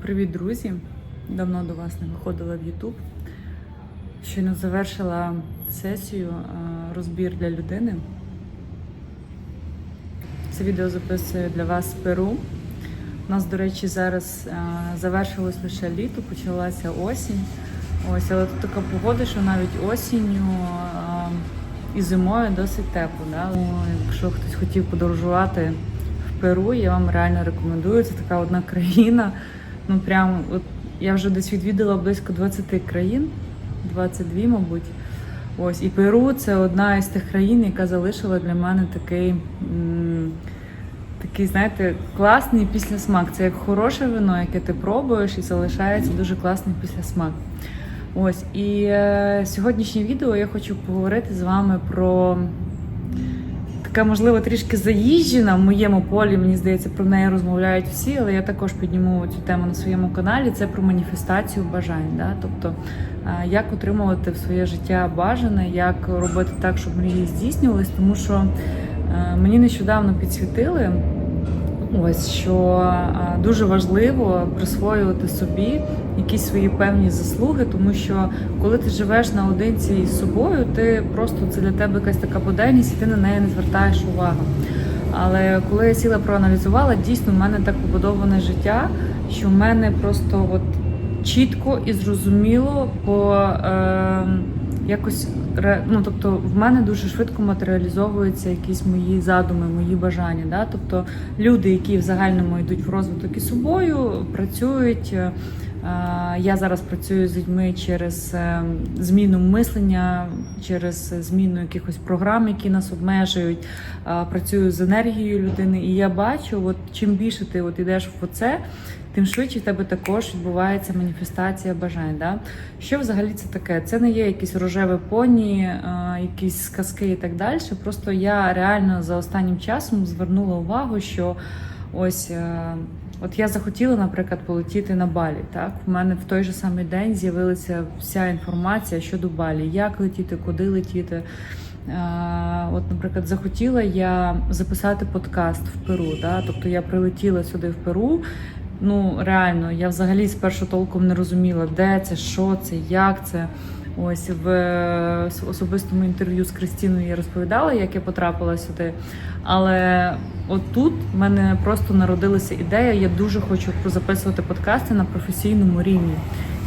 Привіт, друзі! Давно до вас не виходила в YouTube. Щойно завершила сесію розбір для людини. Це відео записую для вас з Перу. У нас, до речі, зараз завершилось лише літо, почалася осінь. Ось, але тут така погода, що навіть осінню і зимою досить тепло. Да? Якщо хтось хотів подорожувати в Перу, я вам реально рекомендую. Це така одна країна. Ну прям от я вже десь відвідала близько 20 країн, 22, мабуть. Ось і Перу це одна із тих країн, яка залишила для мене такий, такий, знаєте, класний післясмак. Це як хороше вино, яке ти пробуєш, і залишається дуже класний післясмак. Ось і е, сьогоднішнє відео я хочу поговорити з вами про така, можливо, трішки заїжджена в моєму полі. Мені здається, про неї розмовляють всі, але я також підніму цю тему на своєму каналі. Це про маніфестацію бажань. Да? Тобто, як отримувати в своє життя бажане, як робити так, щоб мрії здійснювались, тому що мені нещодавно підсвітили. Ось що дуже важливо присвоювати собі якісь свої певні заслуги, тому що коли ти живеш наодинці із собою, ти просто це для тебе якась така буденність, і ти на неї не звертаєш увагу. Але коли я сіла проаналізувала, дійсно в мене так побудоване життя, що в мене просто от чітко і зрозуміло по е, якось ну, тобто в мене дуже швидко матеріалізовуються якісь мої задуми, мої бажання. Да? Тобто люди, які в загальному йдуть в розвиток із собою, працюють. Е, Я зараз працюю з людьми через е, зміну мислення, через зміну якихось програм, які нас обмежують. Е, Працюю з енергією людини, і я бачу, от чим більше ти от йдеш в це, тим швидше в тебе також відбувається маніфестація бажань. Да? Що взагалі це таке? Це не є якісь рожеві поні, е, якісь сказки і так далі. Просто я реально за останнім часом звернула увагу, що ось. От я захотіла, наприклад, полетіти на Балі. Так, в мене в той же самий день з'явилася вся інформація щодо Балі, як летіти, куди летіти. От, наприклад, захотіла я записати подкаст в Перу. Да? Тобто я прилетіла сюди в Перу. Ну реально, я взагалі спершу толком не розуміла, де це, що це, як це. Ось в е, особистому інтерв'ю з Кристиною я розповідала, як я потрапила сюди. Але отут в мене просто народилася ідея. Я дуже хочу записувати подкасти на професійному рівні.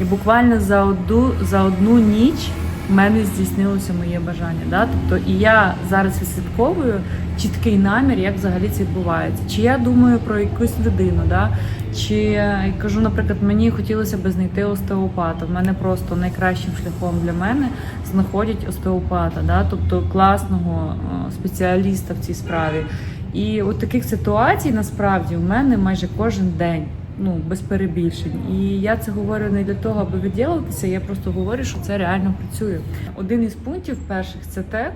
І буквально за одну за одну ніч в мене здійснилося моє бажання. Да? Тобто, і я зараз відслідковую чіткий намір, як взагалі це відбувається. Чи я думаю про якусь людину, да? чи кажу, наприклад, мені хотілося б знайти остеопата. В мене просто найкращим шляхом для мене знаходять остеопата, да? тобто класного е, спеціаліста в цій справі. І от таких ситуацій насправді у мене майже кожен день. Ну, без перебільшень. І я це говорю не для того, аби відділитися, я просто говорю, що це реально працює. Один із пунктів перших це те,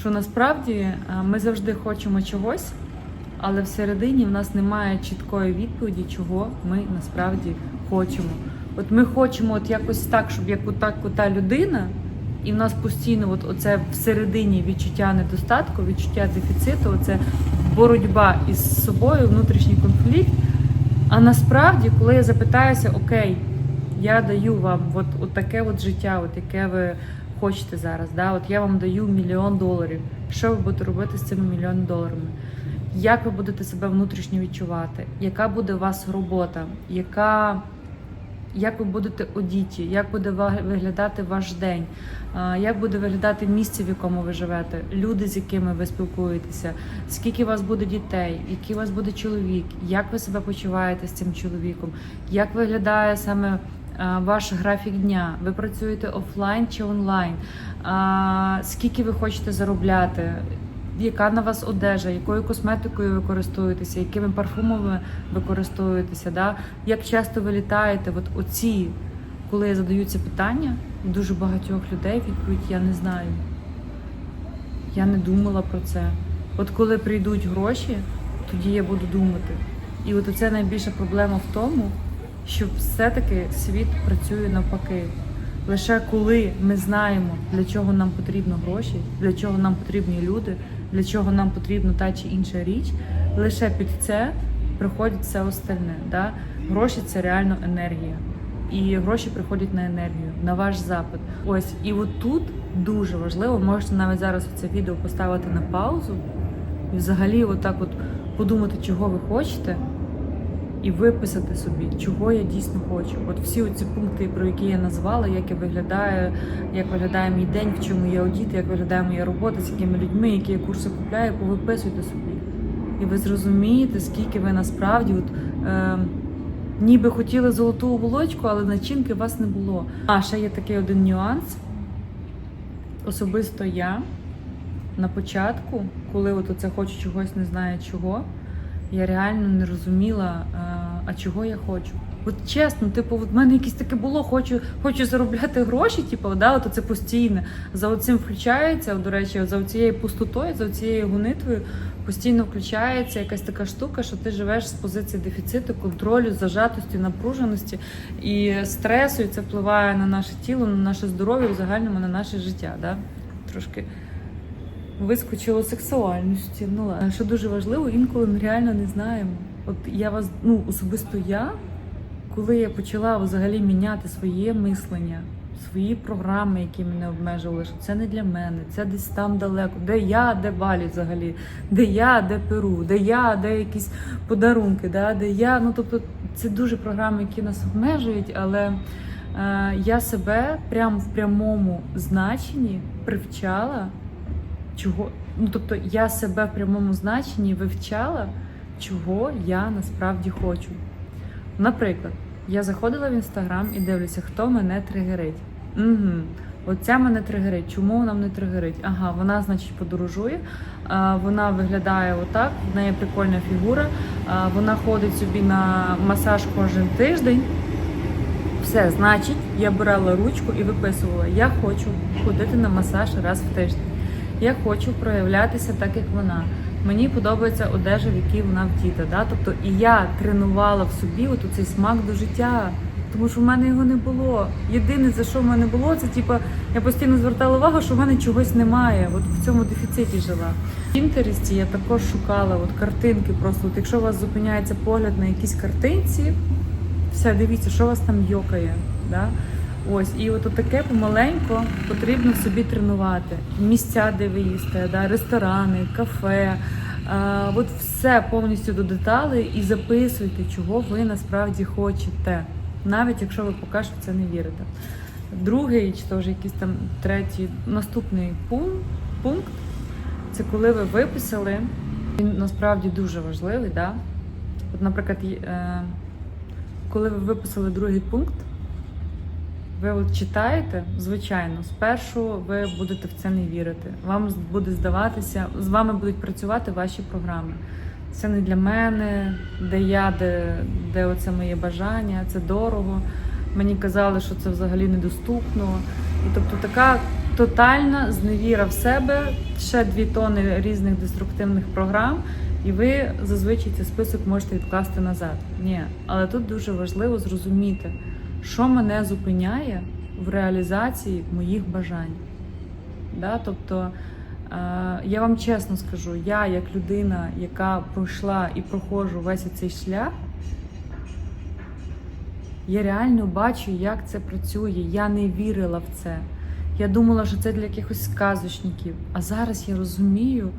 що насправді е, ми завжди хочемо чогось, але всередині в нас немає чіткої відповіді, чого ми насправді хочемо. От ми хочемо от якось так, щоб як отак та людина, і в нас постійно от оце всередині відчуття недостатку, відчуття дефіциту, оце боротьба із собою, внутрішній конфлікт. А насправді, коли я запитаюся, окей, я даю вам от, от таке от життя, от яке ви хочете зараз, да? от я вам даю мільйон доларів. Що ви будете робити з цими мільйон доларами? Як ви будете себе внутрішньо відчувати? Яка буде у вас робота? Яка, як ви будете одіті? Як буде виглядати ваш день? Як буде виглядати місце, в якому ви живете? Люди, з якими ви спілкуєтеся? Скільки у вас буде дітей? Який у вас буде чоловік? Як ви себе почуваєте з цим чоловіком? Як виглядає саме ваш графік дня? Ви працюєте офлайн чи онлайн? Скільки ви хочете заробляти? Яка на вас одежа, якою косметикою ви користуєтеся, якими парфумами ви користуєтеся? Да? Як часто ви літаєте? От оці, коли я задаю ці питання, дуже багатьох людей відповідь я не знаю. Я не думала про це. От коли прийдуть гроші, тоді я буду думати. І от оце найбільша проблема в тому, що все-таки світ працює навпаки. Лише коли ми знаємо, для чого нам потрібно гроші, для чого нам потрібні люди, для чого нам потрібна та чи інша річ, лише під це приходить все остальне. Да? Гроші це реально енергія. І гроші приходять на енергію, на ваш запит. Ось, і от тут дуже важливо, можете навіть зараз це відео поставити на паузу і взагалі отак от подумати, чого ви хочете, і виписати собі, чого я дійсно хочу. От всі ці пункти, про які я назвала, як я виглядаю, як виглядає мій день, в чому я одіти, як виглядає моя робота, з якими людьми, які я курси купляю, повиписуйте собі. І ви зрозумієте, скільки ви насправді от, е, ніби хотіли золоту оболочку, але начинки у вас не було. А ще є такий один нюанс. Особисто я на початку, коли от оце хочу чогось, не знаю чого, я реально не розуміла, а, а чого я хочу. От чесно, типу, в мене якесь таке було, хочу, хочу заробляти гроші, типу, да, от це постійне. За оцим включається, до речі, за цією пустотою, за цією гонитвою постійно включається якась така штука, що ти живеш з позиції дефіциту, контролю, зажатості, напруженості і стресу, і це впливає на наше тіло, на наше здоров'я, в загальному на наше життя. Да? Трошки вискочило сексуальності. Ну що дуже важливо, інколи ми реально не знаємо. От я вас, ну особисто я, коли я почала взагалі міняти своє мислення, свої програми, які мене обмежували, що це не для мене, це десь там далеко, де я, де Балі взагалі, де я, де Перу, де я, де якісь подарунки, да, де я. Ну тобто це дуже програми, які нас обмежують, але е, я себе прямо в прямому значенні привчала чого. Ну тобто я себе в прямому значенні вивчала, чого я насправді хочу. Наприклад, я заходила в інстаграм і дивлюся, хто мене тригерить. Угу. Оця мене тригерить. Чому вона мене тригерить? Ага, вона, значить, подорожує, вона виглядає отак, в неї прикольна фігура, вона ходить собі на масаж кожен тиждень. Все, значить, я брала ручку і виписувала: я хочу ходити на масаж раз в тиждень. Я хочу проявлятися так, як вона. Мені подобається одежа, в якій вона вдіта. Да? Тобто і я тренувала в собі от цей смак до життя, тому що в мене його не було. Єдине, за що в мене було, це типу, я постійно звертала увагу, що в мене чогось немає. От в цьому дефіциті жила. В Пінтересті я також шукала от картинки. Просто от якщо у вас зупиняється погляд на якісь картинці, все, дивіться, що у вас там йокає. Да? Ось, і от таке помаленько потрібно собі тренувати. Місця, де ви їсте, да, ресторани, кафе. А, от все повністю до деталей і записуйте, чого ви насправді хочете, навіть якщо ви поки що в це не вірите. Другий, чи то вже якийсь там третій, наступний пункт, пункт це коли ви виписали. Він насправді дуже важливий. Да? От, наприклад, е, коли ви виписали другий пункт. Ви от читаєте, звичайно, спершу ви будете в це не вірити. Вам буде здаватися, з вами будуть працювати ваші програми. Це не для мене, де я, де, де оце моє бажання, це дорого. Мені казали, що це взагалі недоступно. І тобто така тотальна зневіра в себе, ще дві тони різних деструктивних програм, і ви зазвичай цей список можете відкласти назад. Ні, але тут дуже важливо зрозуміти що мене зупиняє в реалізації моїх бажань. Да? Тобто, е, я вам чесно скажу, я як людина, яка пройшла і проходжу весь цей шлях, я реально бачу, як це працює. Я не вірила в це. Я думала, що це для якихось сказочників. А зараз я розумію,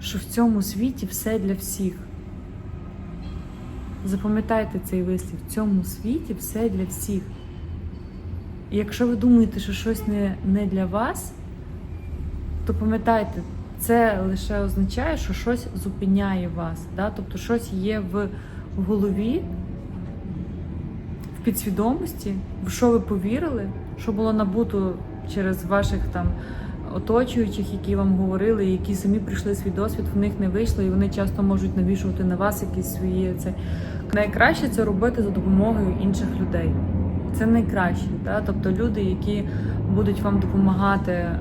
що в цьому світі все для всіх. Запам'ятайте цей вислів, в цьому світі все для всіх. І якщо ви думаєте, що щось не, не для вас, то пам'ятайте, це лише означає, що щось зупиняє вас. Да? Тобто щось є в, в голові, в підсвідомості, в що ви повірили, що було набуто через ваших там оточуючих, які вам говорили, які самі прийшли свій досвід, в них не вийшло, і вони часто можуть навішувати на вас якісь свої це. Найкраще це робити за допомогою інших людей. Це найкраще, да? тобто люди, які будуть вам допомагати, е-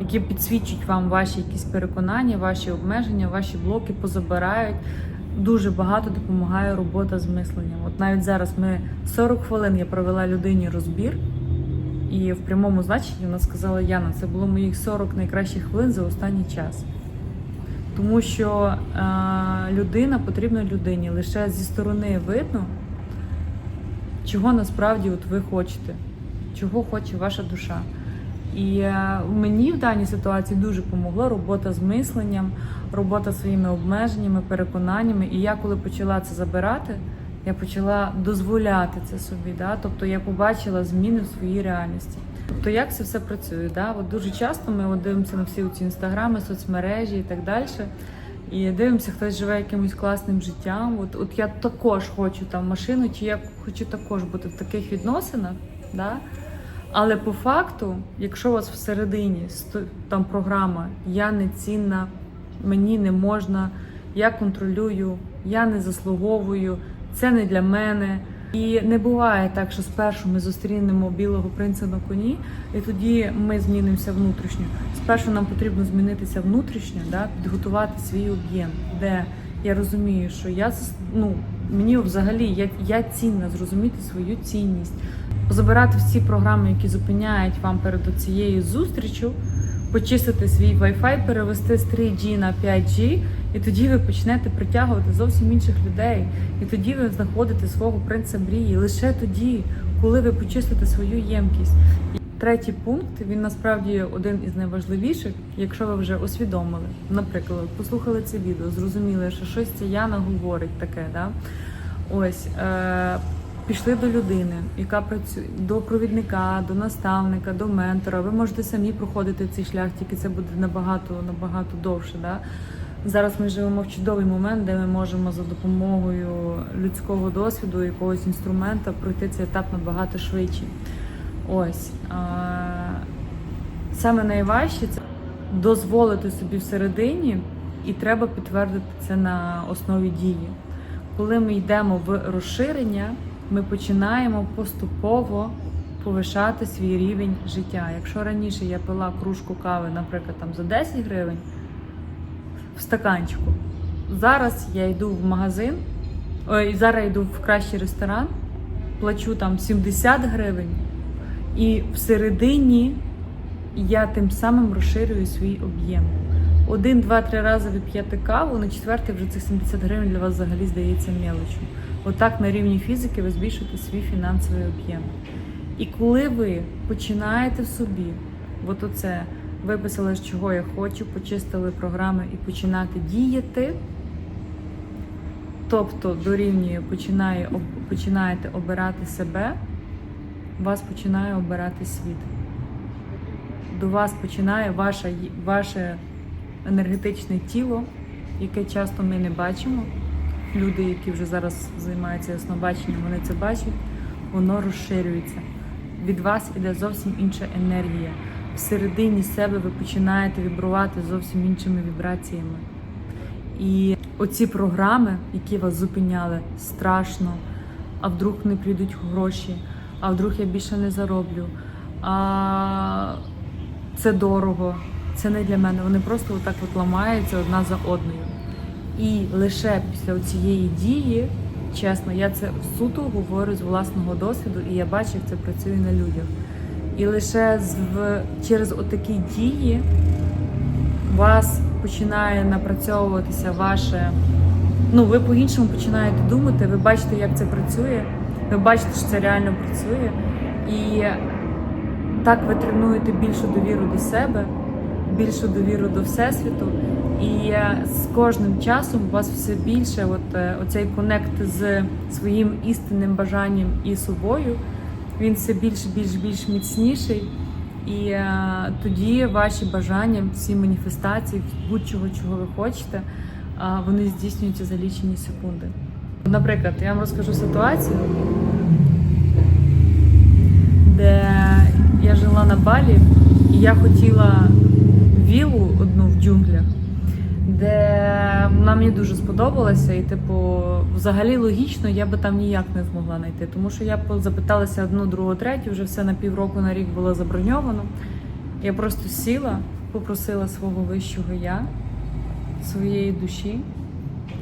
які підсвічують вам ваші якісь переконання, ваші обмеження, ваші блоки позабирають. Дуже багато допомагає робота з мисленням. От навіть зараз ми 40 хвилин я провела людині розбір. І в прямому значенні вона сказала: Яна, це було моїх 40 найкращих хвилин за останній час. Тому що е, людина потрібна людині. Лише зі сторони видно, чого насправді от ви хочете, чого хоче ваша душа. І е, мені в даній ситуації дуже помогла робота з мисленням, робота своїми обмеженнями, переконаннями. І я коли почала це забирати, я почала дозволяти це собі. Да? Тобто я побачила зміни в своїй реальності. Тобто, як це все працює? Да? От дуже часто ми от дивимося на всі ці інстаграми, соцмережі і так далі. І дивимося, хтось живе якимось класним життям. От, от я також хочу там машину, чи я хочу також бути в таких відносинах. Да? Але по факту, якщо у вас всередині там програма Я не цінна, мені не можна, я контролюю, я не заслуговую, це не для мене. І не буває так, що спершу ми зустрінемо білого принца на коні, і тоді ми змінимося внутрішньо. Спершу нам потрібно змінитися внутрішньо, да, підготувати свій об'єм, де я розумію, що я ну, мені взагалі я, я цінна, зрозуміти свою цінність, позабирати всі програми, які зупиняють вам перед цією зустрічю, почистити свій Wi-Fi, перевести з 3G на 5G, і тоді ви почнете притягувати зовсім інших людей. І тоді ви знаходите свого принца мрії. Лише тоді, коли ви почистите свою ємкість. І Третій пункт він насправді один із найважливіших, якщо ви вже усвідомили. Наприклад, послухали це відео, зрозуміли, що щось ця Яна говорить таке. Да? Ось е, пішли до людини, яка працює до провідника, до наставника, до ментора. Ви можете самі проходити цей шлях, тільки це буде набагато набагато довше. Да? Зараз ми живемо в чудовий момент, де ми можемо за допомогою людського досвіду, якогось інструмента пройти цей етап набагато швидше. Ось саме найважче це дозволити собі всередині, і треба підтвердити це на основі дії. Коли ми йдемо в розширення, ми починаємо поступово повишати свій рівень життя. Якщо раніше я пила кружку кави, наприклад, там за 10 гривень в стаканчику, зараз я йду в магазин, ой, зараз йду в кращий ресторан, плачу там 70 гривень, і всередині я тим самим розширюю свій об'єм. Один, два, три рази ви п'єте каву, на четвертий вже цих 70 гривень для вас взагалі здається мелочю. Отак на рівні фізики ви збільшуєте свій фінансовий об'єм. І коли ви починаєте в собі, от оце виписали, з чого я хочу, почистили програми і починати діяти, тобто дорівнює починає, починаєте обирати себе, вас починає обирати світ. До вас починає ваше, ваше енергетичне тіло, яке часто ми не бачимо. Люди, які вже зараз займаються яснобаченням, вони це бачать, воно розширюється. Від вас іде зовсім інша енергія. Всередині себе ви починаєте вібрувати зовсім іншими вібраціями. І оці програми, які вас зупиняли, страшно, а вдруг не прийдуть гроші, а вдруг я більше не зароблю. А це дорого, це не для мене. Вони просто отак от ламаються одна за одною. І лише після цієї дії, чесно, я це суто говорю з власного досвіду, і я бачу, як це працює на людях. І лише через отакі дії у вас починає напрацьовуватися ваше. Ну, ви по-іншому починаєте думати, ви бачите, як це працює, ви бачите, що це реально працює. І так ви тренуєте більшу довіру до себе, більшу довіру до Всесвіту. І е, з кожним часом у вас все більше от, е, оцей конект з своїм істинним бажанням і собою, він все більш більш більш міцніший. І е, тоді ваші бажання, всі маніфестації, будь-чого, чого ви хочете, а, вони здійснюються за лічені секунди. Наприклад, я вам розкажу ситуацію, де я жила на Балі, і я хотіла вілу одну в джунглях, де вона мені дуже сподобалася, і, типу, взагалі логічно я би там ніяк не змогла знайти. Тому що я запиталася одну, другу, третю, вже все на півроку на рік було заброньовано. Я просто сіла, попросила свого вищого я, своєї душі.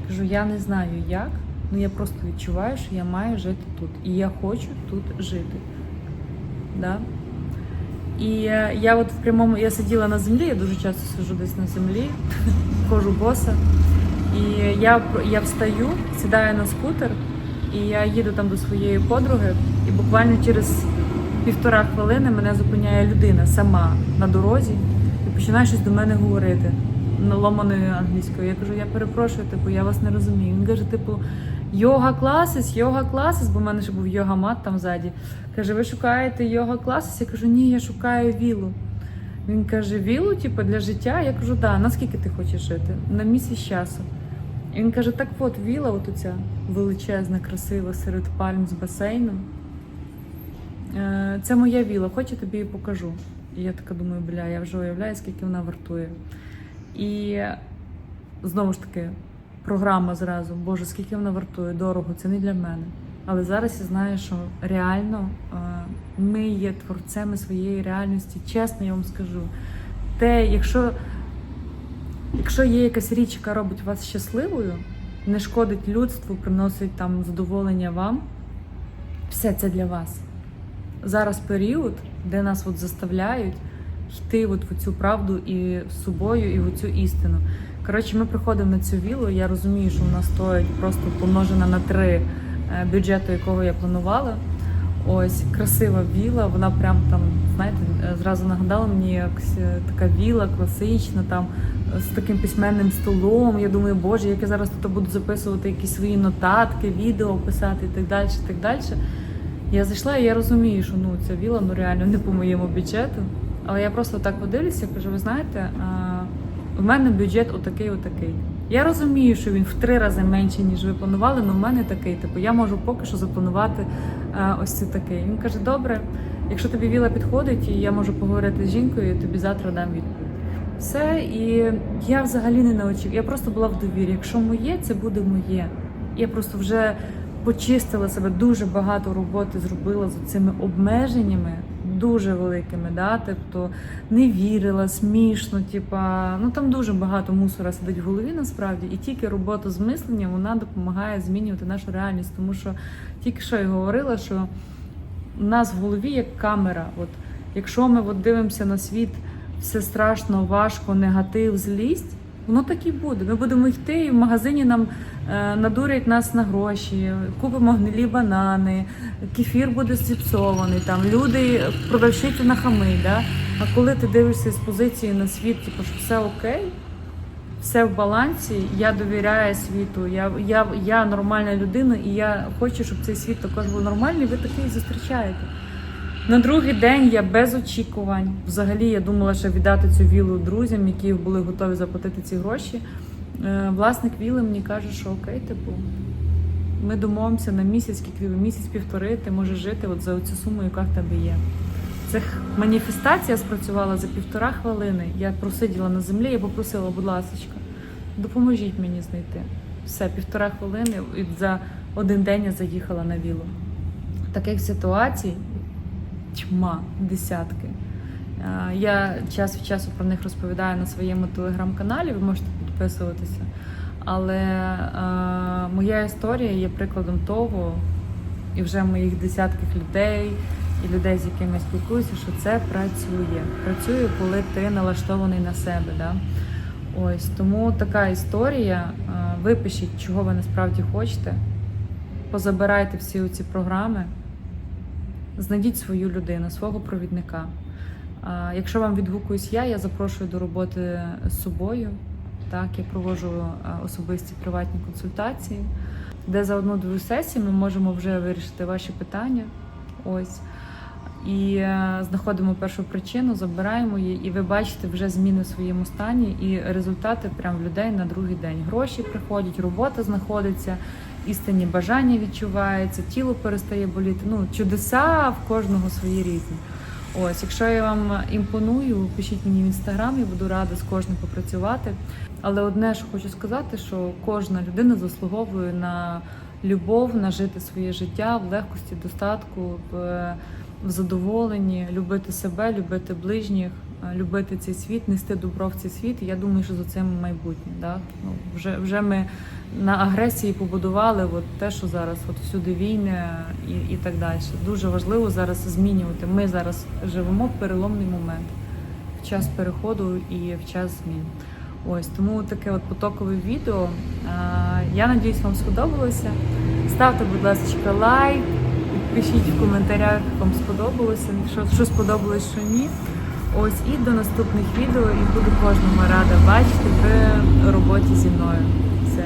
Кажу, я не знаю як, але я просто відчуваю, що я маю жити тут. І я хочу тут жити. Да? І е, я от в прямому я сиділа на землі, я дуже часто сижу десь на землі, хожу боса. І я, я встаю, сідаю на скутер, і я їду там до своєї подруги, і буквально через півтора хвилини мене зупиняє людина сама на дорозі і починає щось до мене говорити наломаною англійською. Я кажу, я перепрошую, типу, я вас не розумію. Він каже, типу, йога класис, йога класис, бо в мене ще був йога мат там ззаді. Каже, ви шукаєте йога класис? Я кажу, ні, я шукаю вілу. Він каже, вілу, типу, для життя? Я кажу, да, наскільки ти хочеш жити? На місяць часу. І він каже, так от віла, от оця величезна, красива серед пальм з басейном. Е, Це моя віла, хоч я тобі її покажу. І я така думаю, бля, я вже уявляю, скільки вона вартує. І знову ж таки, програма зразу, Боже, скільки вона вартує, дорого, це не для мене. Але зараз я знаю, що реально е, ми є творцями своєї реальності. Чесно, я вам скажу. Те, якщо, якщо є якась річ, яка робить вас щасливою, не шкодить людству, приносить там задоволення вам, все це для вас. Зараз період, де нас от заставляють йти от в цю правду і з собою, і в цю істину. Коротше, ми приходимо на цю вілу. Я розумію, що вона стоїть просто помножена на три е, бюджету, якого я планувала. Ось красива віла, вона прям там, знаєте, е, зразу нагадала мені якась е, така віла класична, там з таким письменним столом. Я думаю, боже, як я зараз тут буду записувати якісь свої нотатки, відео писати і так далі. так далі. Я зайшла і я розумію, що ну ця віла ну реально не по моєму бюджету. Але я просто так подивлюся, кажу, ви знаєте, в мене бюджет отакий, отакий. Я розумію, що він в три рази менший, ніж ви планували, але в мене такий. Типу, я можу поки що запланувати ось це такий. Він каже: добре, якщо тобі віла підходить, і я можу поговорити з жінкою, я тобі завтра дам відповідь. Все, і я взагалі не наочікувала. Я просто була в довірі. Якщо моє, це буде моє. Я просто вже почистила себе дуже багато роботи зробила з цими обмеженнями. Дуже великими, да, тобто не вірила, смішно, типа, ну там дуже багато мусора сидить в голові насправді, і тільки робота з мисленням вона допомагає змінювати нашу реальність. Тому що тільки що я говорила, що у нас в голові як камера. От якщо ми от дивимося на світ, все страшно, важко, негатив, злість. Воно так і буде. Ми будемо йти, і в магазині нам е, надурять нас на гроші, купимо гнилі банани, кефір буде зіпсований, там люди, продавщиці нахамить. Да? А коли ти дивишся з позиції на світ, типу, що все окей, все в балансі, я довіряю світу, я, я, я нормальна людина, і я хочу, щоб цей світ також був нормальний, ви такий зустрічаєте. На другий день я без очікувань. Взагалі я думала, що віддати цю вілу друзям, які були готові заплатити ці гроші. Е, Власник віли мені каже, що окей, типу, ми домовимося на місяць, місяць-півтори, ти можеш жити от за цю суму, яка в тебе є. Це маніфестація спрацювала за півтора хвилини. Я просиділа на землі, я попросила, будь ласка, допоможіть мені знайти. Все, півтора хвилини, і за один день я заїхала на вілу. Таких ситуацій тьма, десятки. Е, Я час від часу про них розповідаю на своєму телеграм-каналі, ви можете підписуватися. Але е, моя історія є прикладом того, і вже моїх десятків людей, і людей, з якими я спілкуюся, що це працює. Працює, коли ти налаштований на себе. Да? Ось тому така історія. Е, Випишіть, чого ви насправді хочете, позабирайте всі ці програми знайдіть свою людину, свого провідника. Якщо вам відгукуюсь я, я запрошую до роботи з собою. Так, я проводжу особисті приватні консультації, де за одну-дві сесії ми можемо вже вирішити ваші питання. Ось. І е, знаходимо першу причину, забираємо її, і ви бачите вже зміни в своєму стані і результати прямо в людей на другий день. Гроші приходять, робота знаходиться, істинні бажання відчуваються, тіло перестає боліти. Ну, чудеса в кожного свої різні. Ось, якщо я вам імпоную, пишіть мені в інстаграм, я буду рада з кожним попрацювати. Але одне, що хочу сказати, що кожна людина заслуговує на любов, на жити своє життя в легкості, достатку, в задоволенні, любити себе, любити ближніх. Е, любити цей світ, нести добро в цей світ. Я думаю, що за цим майбутнє. Да? Ну, вже, вже ми на агресії побудували от те, що зараз от всюди війни і, і так далі. Дуже важливо зараз змінювати. Ми зараз живемо в переломний момент в час переходу і в час змін. Ось тому таке от потокове відео. Я надіюсь, вам сподобалося. Ставте, будь ласка, лайк, пишіть в коментарях, вам сподобалося, що, що сподобалось, що ні. Ось і до наступних відео, і буду кожному рада бачити в роботі зі мною. Все.